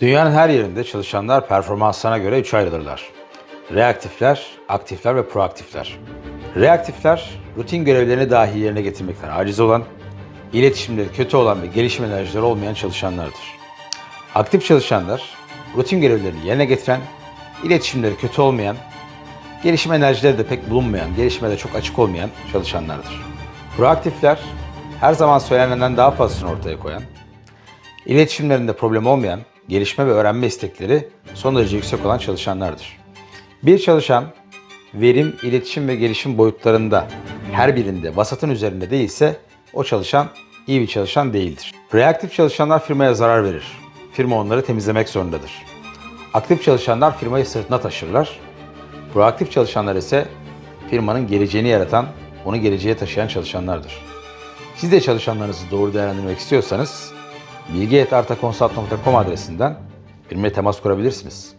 Dünyanın her yerinde çalışanlar performanslarına göre üçe ayrılırlar. Reaktifler, aktifler ve proaktifler. Reaktifler, rutin görevlerini dahi yerine getirmekten aciz olan, iletişimleri kötü olan ve gelişim enerjileri olmayan çalışanlardır. Aktif çalışanlar, rutin görevlerini yerine getiren, iletişimleri kötü olmayan, gelişim enerjileri de pek bulunmayan, gelişime de çok açık olmayan çalışanlardır. Proaktifler, her zaman söylenenden daha fazlasını ortaya koyan, İletişimlerinde problem olmayan, gelişme ve öğrenme istekleri son derece yüksek olan çalışanlardır. Bir çalışan verim, iletişim ve gelişim boyutlarında her birinde vasatın üzerinde değilse o çalışan iyi bir çalışan değildir. Reaktif çalışanlar firmaya zarar verir. Firma onları temizlemek zorundadır. Aktif çalışanlar firmayı sırtına taşırlar. Proaktif çalışanlar ise firmanın geleceğini yaratan, onu geleceğe taşıyan çalışanlardır. Siz de çalışanlarınızı doğru değerlendirmek istiyorsanız bilgi.artakonsult.com adresinden benimle temas kurabilirsiniz.